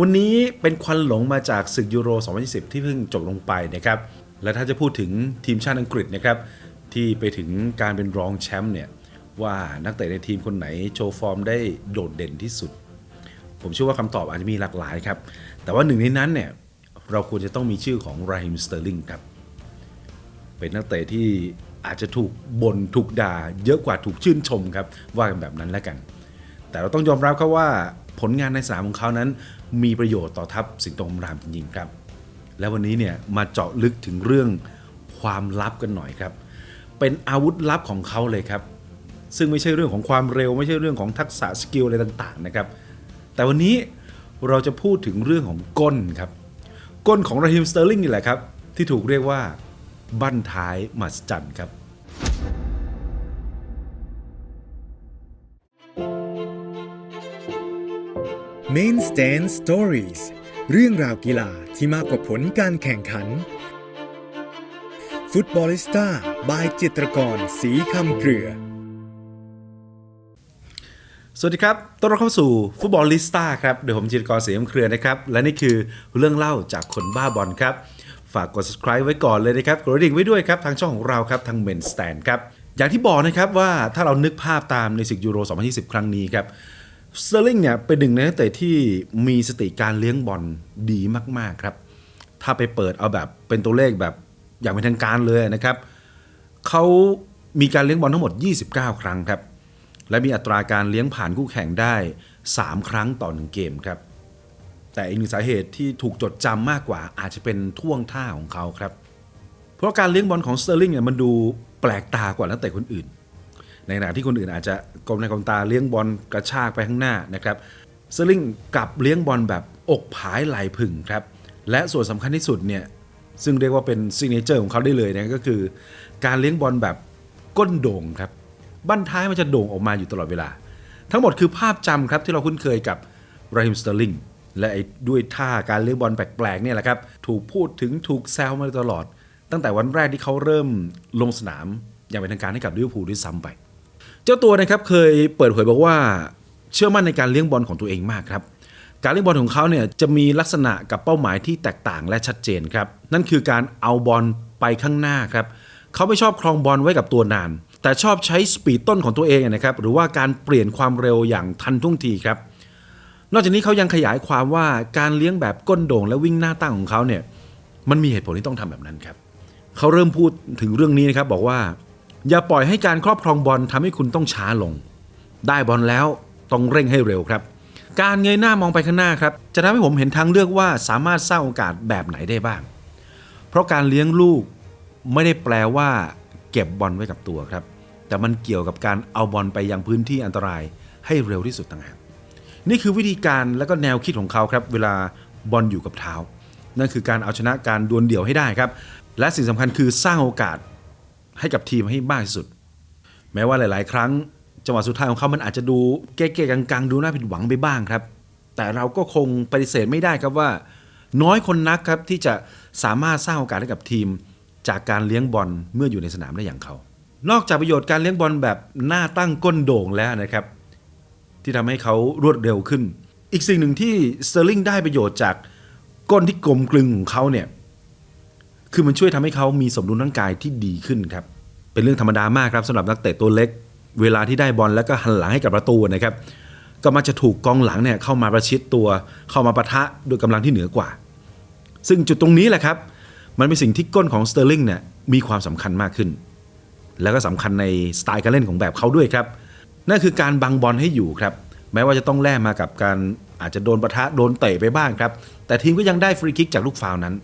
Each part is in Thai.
วันนี้เป็นควันหลงมาจากศึกยูโร 2020 ที่เพิ่งจบลงไปนะครับ และถ้าจะพูดถึงทีมชาติอังกฤษนะครับที่ไปถึงการเป็นรองแชมป์เนี่ยว่านักเตะในทีมคนไหนโชว์ฟอร์มได้โดดเด่นที่สุด ผมเชื่อว่าคำตอบอาจจะมีหลากหลายครับ แต่ว่าหนึ่งในนั้นเนี่ยเราควรจะต้องมีชื่อของไรฮิมสเตอร์ลิงครับ เป็นนักเตะที่อาจจะถูกบ่นถูกด่า เยอะกว่าถูกชื่นชมครับ ว่ากันแบบนั้นแล้วกัน แต่เราต้องยอมรับครับว่าผลงานในสนามของเขานั้น มีประโยชน์ต่อทัพสิงโตคำรามจริงๆครับ และวันนี้เนี่ยมาเจาะลึกถึงเรื่องความลับกันหน่อยครับ เป็นอาวุธลับของเขาเลยครับ ซึ่งไม่ใช่เรื่องของความเร็ว ไม่ใช่เรื่องของทักษะสกิลอะไรต่างๆนะครับ แต่วันนี้เราจะพูดถึงเรื่องของก้นครับ ก้นของราฮิมสเตอร์ลิงนี่แหละครับ ที่ถูกเรียกว่าบั้นท้ายมหัศจรรย์ครับ Main Stand Stories เรื่องราวกีฬาที่มากกว่าผลการแข่งขัน ฟุตบอลิสต้าบายจิตรกรสีคำเกลือ สวัสดีครับ ต้อนรับเข้าสู่ฟุตบอลลิสต้าครับ เดี๋ยวผมจิตรกรสียมเครือนะครับ และนี่คือเรื่องเล่าจากคนบ้าบอลครับ ฝากกด subscribe ไว้ก่อนเลยนะครับ กดกระดิ่งไว้ด้วยครับ ทางช่องของเราครับ ทาง Men Stand ครับ อย่างที่บอกนะครับว่าถ้าเรานึกภาพตามในศึกยูโร 2020 ครั้งนี้ครับ สเตอร์ลิงเนี่ยเป็นหนึ่งในนักเตะที่มีสติการเลี้ยงบอลดีมาก ๆ ครับ ถ้าไปเปิดเอาแบบเป็นตัวเลขแบบอย่างเป็นทางการเลยนะครับเขามีการเลี้ยงบอลทั้งหมด 29 ครั้งครับ และมีอัตราการเลี้ยงผ่านคู่แข่งได้ 3 ครั้งต่อหนึ่งเกมครับ แต่อีกหนึ่งสาเหตุที่ถูกจดจำมากกว่าอาจจะเป็นท่วงท่าของเขาครับ เพราะการเลี้ยงบอลของสเตอร์ลิงเนี่ยมันดูแปลกตากว่านักเตะคนอื่น ในขณะที่คนอื่นอาจจะกลมในกลมตาเลี้ยงบอลกระชากไปข้างหน้านะครับสเตอร์ลิงกลับเลี้ยงบอลแบบอกผายไหลผึ่งครับ และส่วนสำคัญที่สุดเนี่ยซึ่งเรียกว่าเป็นซิกเนเจอร์ของเขาได้เลยนะก็คือ การเลี้ยงบอลแบบก้นโด่งครับบั้นท้ายมันจะโด่งออกมาอยู่ตลอดเวลา ทั้งหมดคือภาพจำครับที่เราคุ้นเคยกับราฮิมสเตอร์ลิงและด้วยท่าการเลี้ยงบอลแปลกๆเนี่ยแหละครับถูกพูดถึงถูกแซวมาตลอด ตั้งแต่วันแรกที่เขาเริ่มลงสนามอย่างเป็นทางการให้กับลิเวอร์พูลด้วยซ้ำไป เจ้าตัวนะครับเคยเปิดเผยบอกว่าเชื่อมั่นในการเลี้ยงบอลของตัวเองมากครับ การเลี้ยงบอลของเขาเนี่ยจะมีลักษณะกับเป้าหมายที่แตกต่างและชัดเจนครับ นั่นคือการเอาบอลไปข้างหน้าครับเขาไม่ชอบครองบอลไว้กับตัวนาน แต่ชอบใช้สปีดต้นของตัวเองนะครับหรือว่าการเปลี่ยนความเร็วอย่างทันท่วงทีครับนอกจากนี้เขายังขยายความว่าการเลี้ยงแบบก้นโด่งและวิ่งหน้าตั้งของเขาเนี่ยมันมีเหตุผลที่ต้องทำแบบนั้นครับเขาเริ่มพูดถึงเรื่องนี้นะครับบอกว่า อย่าปล่อยให้การครอบครองบอลทำให้คุณต้องช้าลง ได้บอลแล้วต้องเร่งให้เร็วครับ การเงยหน้ามองไปข้างหน้าครับ จะทำให้ผมเห็นทางเลือกว่าสามารถสร้างโอกาสแบบไหนได้บ้าง เพราะการเลี้ยงลูกไม่ได้แปลว่าเก็บบอลไว้กับตัวครับ แต่มันเกี่ยวกับการเอาบอลไปยังพื้นที่อันตรายให้เร็วที่สุดต่างหากนี่คือวิธีการและก็แนวคิดของเขาครับ เวลาบอลอยู่กับเท้า นั่นคือการเอาชนะการดวลเดี่ยวให้ได้ครับ และสิ่งสำคัญคือสร้างโอกาส ให้กับทีมให้มากที่สุด แม้ว่าหลาย ๆ ครั้ง จังหวะสุดท้ายของเขามันอาจจะดูเก๊ๆกังๆ ดูน่าผิดหวังไปบ้างครับ แต่เราก็คงปฏิเสธไม่ได้ครับว่า น้อยคนนักครับที่จะสามารถสร้างโอกาสให้กับทีม จากการเลี้ยงบอลเมื่ออยู่ในสนามได้อย่างเขา นอกจากประโยชน์การเลี้ยงบอลแบบหน้าตั้งก้นโด่งแล้วนะครับ ที่ทำให้เขารวดเร็วขึ้น อีกสิ่งหนึ่งที่สเตอร์ลิงได้ประโยชน์จากก้นที่กลมกลึงของเขาเนี่ย คือมันช่วยทำให้เขามีสมดุลร่างกายที่ดีขึ้นครับ เป็นเรื่องธรรมดามากครับสำหรับนักเตะตัวเล็ก เวลาที่ได้บอลแล้วก็หันหลังให้กับประตูนะครับ ก็มักจะถูกกองหลังเนี่ยเข้ามาประชิดตัว เข้ามาปะทะด้วยกำลังที่เหนือกว่า ซึ่งจุดตรงนี้แหละครับ มันเป็นสิ่งที่ก้นของสเตอร์ลิงเนี่ยมีความสำคัญมากขึ้น แล้วก็สำคัญในสไตล์การเล่นของแบบเขาด้วยครับ นั่นคือการบังบอลให้อยู่ครับ แม้ว่าจะต้องแลกมากับการอาจจะโดนปะทะโดนเตะไปบ้างครับ แต่ทีมก็ยังได้ฟรีคิกจากลูกฟาวล์นั้น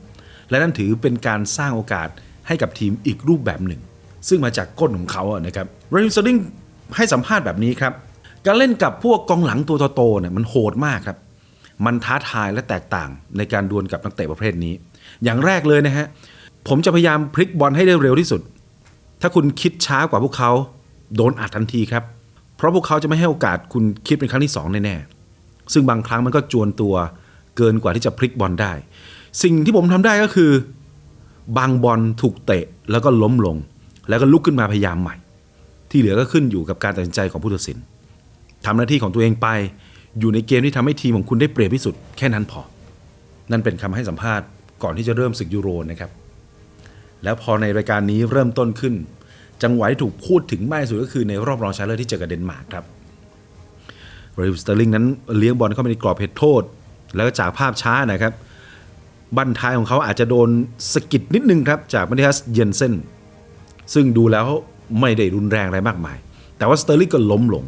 และนั่นถือเป็นการสร้างโอกาสให้กับทีมอีกรูปแบบหนึ่ง ซึ่งมาจากก้นของเขาอะนะครับเรนสลิงให้สัมภาษณ์แบบนี้ครับการเล่นกับพวกกองหลังตัวโตๆเนี่ยมันโหดมากครับ มันท้าทายและแตกต่างในการดวลกับนักเตะประเภทนี้ อย่างแรกเลยนะฮะ ผมจะพยายามพลิกบอลให้ได้เร็วที่สุด ถ้าคุณคิดช้ากว่าพวกเขาโดนอัดทันทีครับ เพราะพวกเขาจะไม่ให้โอกาสคุณคิดเป็นครั้งที่สองแน่ๆซึ่งบางครั้งมันก็จวนตัวเกินกว่าที่จะพลิกบอลได้ สิ่งที่ผมทำได้ก็คือ บางบอลถูกเตะแล้วก็ล้มลง แล้วก็ลุกขึ้นมาพยายามใหม่ ที่เหลือก็ขึ้นอยู่กับการตัดสินใจของผู้ตัดสินทำหน้าที่ของตัวเองไป อยู่ในเกมที่ทำให้ทีมของคุณได้เปรียบที่สุดแค่นั้นพอ นั่นเป็นคำให้สัมภาษณ์ก่อนที่จะเริ่มศึกยูโรนะครับ แล้วพอในรายการนี้เริ่มต้นขึ้น จังหวะที่ถูกพูดถึงมากที่สุดก็คือในรอบรองชนะเลิศที่เจอกับเดนมาร์กครับเรมสเตอร์ลิงนั้นเลี้ยงบอลเข้าไปในกรอบเหตุโทษ แล้วก็จากภาพช้านะครับ บั้นท้ายของเขาอาจจะโดนสกิดนิดนึงครับ จากมาติฮัสเยนเซนซึ่งดูแล้วไม่ได้รุนแรงอะไรมากมาย แต่ว่าสเตอร์ลิงก็ล้มลง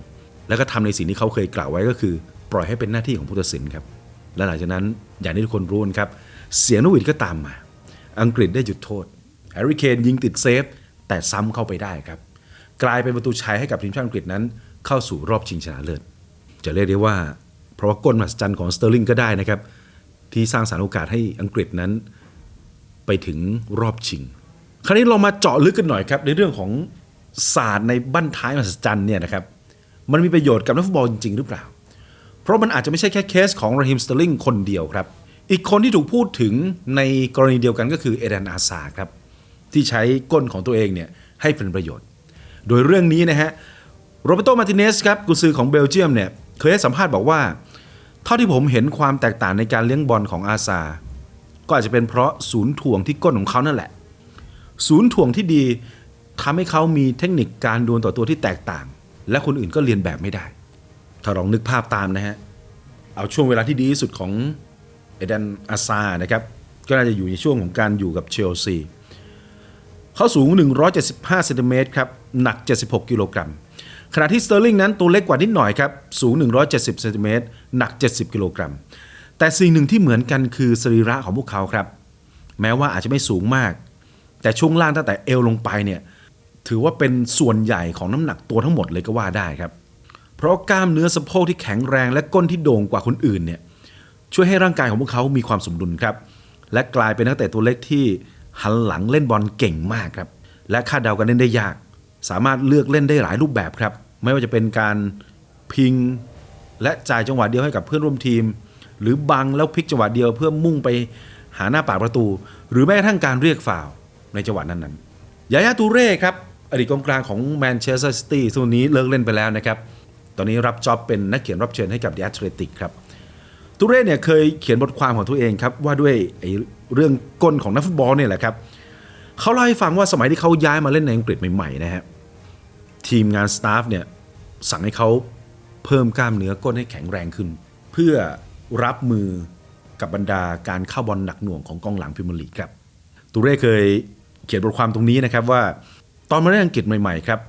แล้วก็ทำในสิ่งที่เขาเคยกล่าวไว้ก็คือ ปล่อยให้เป็นหน้าที่ของผู้ตัดสินครับ และหลังจากนั้นอย่างที่ทุกคนรู้นครับ เสียงนกหวีดก็ตามมา อังกฤษได้จุดโทษแฮร์รี่เคนยิงติดเซฟ แต่ซ้ำเข้าไปได้ครับ กลายเป็นประตูชัยให้กับทีมชาติอังกฤษนั้น เข้าสู่รอบชิงชนะเลิศจะเรียกได้ว่า เพราะว่าก้นมหัศจรรย์ของสเตอร์ลิงก็ได้นะครับ ที่สร้างสารรค์โอกาสให้อังกฤษนั้น ไปถึงรอบชิง คราวนี้เรามาเจาะลึกกันหน่อยครับ ในเรื่องของศาสตร์ในบั้นท้ายมหัศจรรย์เนี่ยนะครับมันมีประโยชน์กับนักฟุตบอลจริง ๆ หรือเปล่า เพราะมันอาจจะไม่ใช่แค่เคสของราฮิมสเตอร์ลิงคนเดียวครับอีกคนที่ถูกพูดถึงในกรณีเดียวกันก็คือเอเดนอาซาครับที่ใช้ก้นของตัวเองเนี่ยให้เป็นประโยชน์ โดยเรื่องนี้นะฮะโรเบโตมาร์ติเนสครับกุนซือของเบลเยียมเนี่ยเคยให้สัมภาษณ์บอกว่า เท่าที่ผมเห็นความแตกต่างในการเลี้ยงบอลของอาซา ก็อาจจะเป็นเพราะศูนย์ถ่วงที่ก้นของเขานั่นแหละ ศูนย์ถ่วงที่ดีทำให้เขามีเทคนิคการดวลต่อตัวที่แตกต่าง และคนอื่นก็เรียนแบบไม่ได้ ถ้าลองนึกภาพตามนะฮะ เอาช่วงเวลาที่ดีที่สุดของเอเดนอาซานะครับ ก็น่าจะอยู่ในช่วงของการอยู่กับเชลซีเขาสูง 175เซนติเมตรครับ หนัก 76 กิโลกรัม ขณะที่สเตอร์ลิงนั้นตัวเล็กกว่านิดหน่อยครับ สูง 170เซนติเมตรหนัก 70 กิโลกรัม แต่สิ่งหนึ่งที่เหมือนกันคือสรีระของพวกเขาครับ แม้ว่าอาจจะไม่สูงมาก แต่ช่วงล่างตั้งแต่เอวลงไปเนี่ยถือว่าเป็นส่วนใหญ่ของน้ำหนักตัวทั้งหมดเลยก็ว่าได้ครับ เพราะกล้ามเนื้อสะโพกที่แข็งแรงและก้นที่โด่งกว่าคนอื่นเนี่ยช่วยให้ร่างกายของพวกเขามีความสมดุลครับ และกลายเป็นนักเตะตัวเล็กที่หันหลังเล่นบอลเก่งมากครับ และคาดเดากันเล่นได้ยาก สามารถเลือกเล่นได้หลายรูปแบบครับ ไม่ว่าจะเป็นการพิงและจ่ายจังหวะเดียวให้กับเพื่อนร่วมทีม หรือบังแล้วพลิกจังหวะเดียวเพื่อมุ่งไปหาหน้าปากประตู หรือแม้กระทั่งการเรียกฟาวในจังหวะนั้นๆยายาตูเร่ครับอดีตกองกลางของแมนเชสเตอร์ซิตี้ส่วนนี้เลิกเล่นไปแล้วนะครับ ตอนนี้รับจ็อบเป็นนักเขียนรับเชิญให้กับ The Athletic ครับตูเร่เนี่ยเคยเขียนบทความของตัวเองครับว่าด้วยไอ้เรื่องก้นของนักฟุตบอลเนี่ยแหละครับเขาเล่าให้ฟังว่าสมัยที่เขาย้ายมาเล่นในอังกฤษใหม่ๆนะฮะทีมงานสตาฟเนี่ย สั่งให้เขาเพิ่มกล้ามเนื้อก้นให้แข็งแรงขึ้น เพื่อรับมือกับบรรดาการเข้าบอลหนักหน่วงของกองหลังพรีเมียร์ลีครับตูเร่เคยเขียนบทความตรงนี้นะครับว่า ตอนมาเล่นอังกฤษใหม่ๆครับ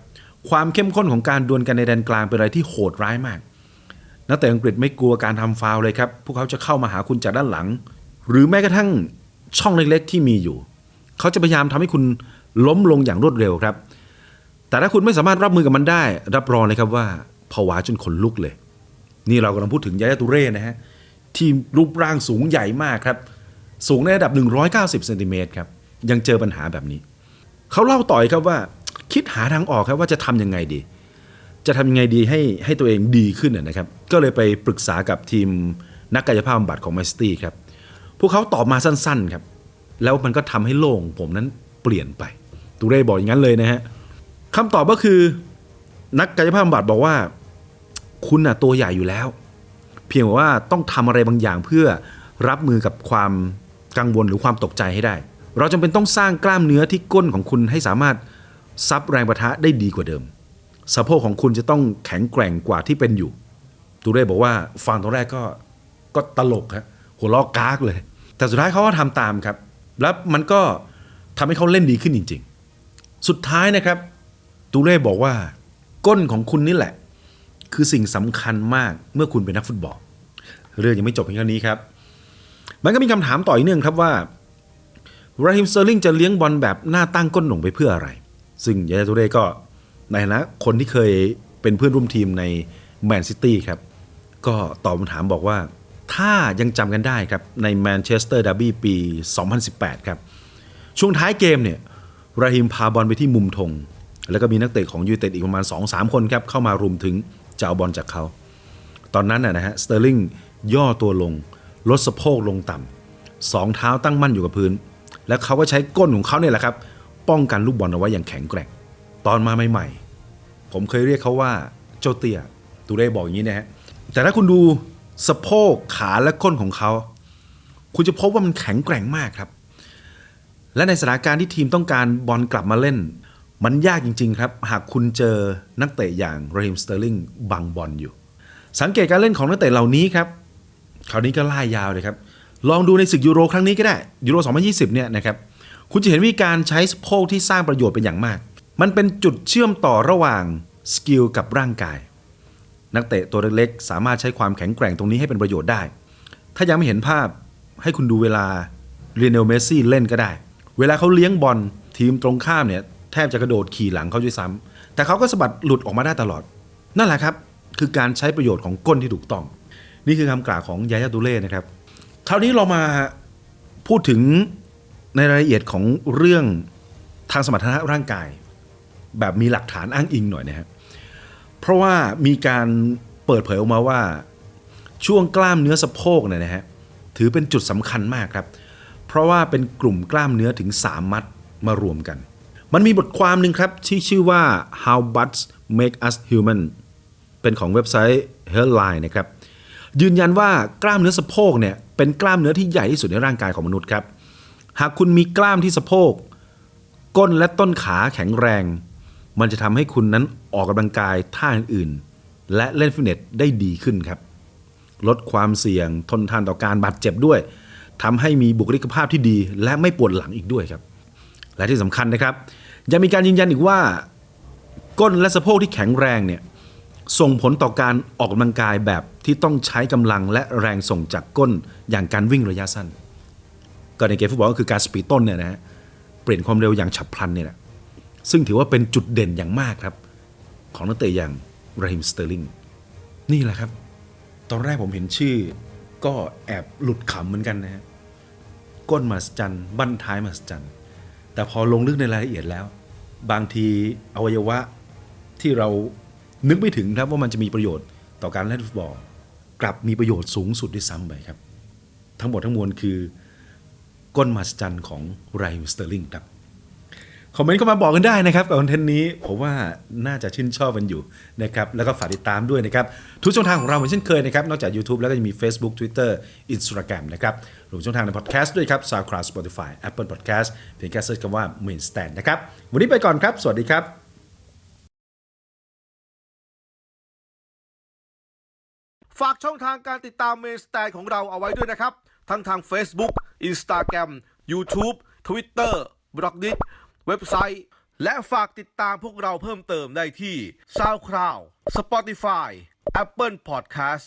ความเข้มข้นของการดวลกันในแดนกลางเป็นอะไรที่โหดร้ายมากนักเตะอังกฤษไม่กลัวการทำฟาวเลยครับ พวกเขาจะเข้ามาหาคุณจากด้านหลัง หรือแม้กระทั่งช่องเล็กๆที่มีอยู่ เขาจะพยายามทำให้คุณล้มลงอย่างรวดเร็วครับ แต่ถ้าคุณไม่สามารถรับมือกับมันได้ รับรองเลยครับว่าผวาจนขนลุกเลย นี่เรากำลังพูดถึงยายาตูเร่นะฮะที่รูปร่างสูงใหญ่มากครับ สูงในระดับ 190เซนติเมตรครับยังเจอปัญหาแบบนี้ เขาเล่าต่อยครับว่า คิดหาทางออกครับว่าจะทำยังไงดี จะทำยังไงดีให้ให้ตัวเองดีขึ้นนะนะครับ ก็เลยไปปรึกษากับทีมนักกายภาพบำบัดของแมนซิตี้ครับ พวกเขาตอบมาสั้นๆครับ แล้วมันก็ทำให้โลกของผมนั้นเปลี่ยนไปตูเร่บอกอย่างนั้นเลยนะฮะ คำตอบก็คือ นักกายภาพบำบัดบอกว่า คุณน่ะตัวใหญ่อยู่แล้ว เพียงแต่ว่าต้องทำอะไรบางอย่างเพื่อรับมือกับความกังวลหรือความตกใจให้ได้ เราจำเป็นต้องสร้างกล้ามเนื้อที่ก้นของคุณให้สามารถซับแรงประทะได้ดีกว่าเดิมสะโพกของคุณจะต้องแข็งแกร่งกว่าที่เป็นอยู่ตูเร่บอกว่าฟังตอนแรกก็ก็ตลกฮะหัวล้อกากเลย แต่สุดท้ายเขาก็ทำตามครับ แล้วมันก็ทำให้เขาเล่นดีขึ้นจริง ๆ สุดท้ายนะครับ ตูเร่บอกว่า ก้นของคุณนี่แหละ คือสิ่งสำคัญมากเมื่อคุณเป็นนักฟุตบอล เรื่องยังไม่จบเพียงเท่านี้ครับ มันก็มีคำถามต่ออีกเนื่องครับว่าราฮิมเซอร์ลิงจะเลี้ยงบอลแบบหน้าตั้งก้นหน่งไปเพื่ออะไร ซึ่งยายาตูเร่ก็ในฐานะคนที่เคยเป็นเพื่อนร่วมทีมในแมนซิตี้ครับ ก็ตอบคำถามบอกว่า ถ้ายังจำกันได้ครับ ในแมนเชสเตอร์ดาร์บี้ปี 2018 ครับ ช่วงท้ายเกมเนี่ยราฮิมพาบอลไปที่มุมธง แล้วก็มีนักเตะของยูเต็ดอีกประมาณ 2-3 คนครับ เข้ามารุมถึงจะเอาบอลจากเขา ตอนนั้นนะนะฮะสเตอร์ลิงย่อตัวลง ลดสะโพกลงต่ำสองเท้าตั้งมั่นอยู่กับพื้น แล้วเขาก็ใช้ก้นของเขาเนี่ยแหละครับ ป้องกันลูกบอลเอาไว้อย่างแข็งแกร่ง ตอนมาใหม่ๆ ผมเคยเรียกเขาว่าเจ้าเตี้ยตูเร่บอกอย่างนี้นะฮะแต่ถ้าคุณดูสะโพกขาและก้นของเขา คุณจะพบว่ามันแข็งแกร่งมากครับ และในสถานการณ์ที่ทีมต้องการบอลกลับมาเล่น มันยากจริง ๆ ครับ หากคุณเจอนักเตะอย่างรฮิมสเตอร์ลิงบังบอลอยู่ สังเกตการเล่นของนักเตะเหล่านี้ครับคราวนี้ก็ล่ายยาวเลยครับ ลองดูในศึกยูโรครั้งนี้ก็ได้ยูโร 2020 เนี่ยนะครับคุณจะเห็นวิธีการใช้สะโพกที่สร้างประโยชน์เป็นอย่างมาก มันเป็นจุดเชื่อมต่อระหว่างสกิลกับร่างกาย นักเตะตัวเล็กๆสามารถใช้ความแข็งแกร่งตรงนี้ให้เป็นประโยชน์ได้ ถ้ายังไม่เห็นภาพให้คุณดูเวลาเรียนเนลเมสซี่เล่นก็ได้ เวลาเขาเลี้ยงบอลทีมตรงข้ามเนี่ย แทบจะกระโดดขี่หลังเขาด้วยซ้ำแต่เขาก็สะบัดหลุดออกมาได้ตลอด นั่นแหละครับ คือการใช้ประโยชน์ของก้นที่ถูกต้อง นี่คือคำกล่าวของยายาตูเล่นะครับ คราวนี้เรามาพูดถึงในรายละเอียดของเรื่องทางสมรรถนะร่างกาย แบบมีหลักฐานอ้างอิงหน่อยนะครับเพราะว่ามีการเปิดเผยออกมาว่าช่วงกล้ามเนื้อสะโพกเนี่ยนะฮะถือเป็นจุดสำคัญมากครับ เพราะว่าเป็นกลุ่มกล้ามเนื้อถึง 3 มัดมารวมกัน มันมีบทความหนึ่งครับที่ชื่อว่า how butts make us human เป็นของเว็บไซต์ Healthline นะครับยืนยันว่ากล้ามเนื้อสะโพกเนี่ยเป็นกล้ามเนื้อที่ใหญ่ที่สุดในร่างกายของมนุษย์ครับ หากคุณมีกล้ามที่สะโพก ก้นและต้นขาแข็งแรง มันจะทำให้คุณนั้นออกกำลังกายท่าอื่นๆ และเล่นฟิตเนสได้ดีขึ้นครับ ลดความเสี่ยงทนทานต่อการบาดเจ็บด้วยทำให้มีบุคลิกภาพที่ดีและไม่ปวดหลังอีกด้วยครับ และที่สำคัญนะครับ ยังมีการยืนยันอีกว่า ก้นและสะโพกที่แข็งแรงเนี่ยส่งผลต่อการออกกำลังกายแบบที่ต้องใช้กำลังและแรงส่งจากก้นอย่างการวิ่งระยะสั้น ก็ในเกมฟุตบอลก็คือการสปีดต้นเนี่ยนะฮะเปลี่ยนความเร็วอย่างฉับพลันเนี่ยแหละซึ่งถือว่าเป็นจุดเด่นอย่างมากครับ ของนักเตะอย่างราฮิมสเตอร์ลิงนี่แหละครับ ตอนแรกผมเห็นชื่อ ก็แอบหลุดขำเหมือนกันนะฮะก้นมหัศจรรย์บั้นท้ายมหัศจรรย์ แต่พอลงลึกในรายละเอียดแล้ว บางทีอวัยวะที่เรานึกไม่ถึงครับว่ามันจะมีประโยชน์ต่อการเล่นฟุตบอลกลับมีประโยชน์สูงสุดด้วยซ้ำไปครับ ทั้งหมดทั้งมวลคือ ก้นมหัศจรรย์ของไรมสเตอร์ลิงครับ คอมเมนต์เข้ามาบอกกันได้นะครับกับคอนเทนต์นี้ผมว่าน่าจะชื่นชอบกันอยู่นะครับแล้วก็ฝากติดตามด้วยนะครับ ทุกช่องทางของเราเหมือนเช่นเคยนะครับ นอกจาก YouTube แล้วก็จะมี Facebook Twitter Instagram นะครับรวมช่องทางในพอดแคสต์ด้วยครับ SoundCloud Spotify Apple Podcast เพียงแค่เซิร์ชคำว่า Main Stand นะครับวันนี้ไปก่อนครับ สวัสดีครับฝากช่องทางการติดตามเมนสแตนของเราเอาไว้ด้วยนะครับ ทั้งทาง Facebook Instagram YouTube Twitter b l o g d i t เว็บไซต์ และฝากติดตามพวกเราเพิ่มเติมได้ที่ SoundCloud Spotify Apple Podcast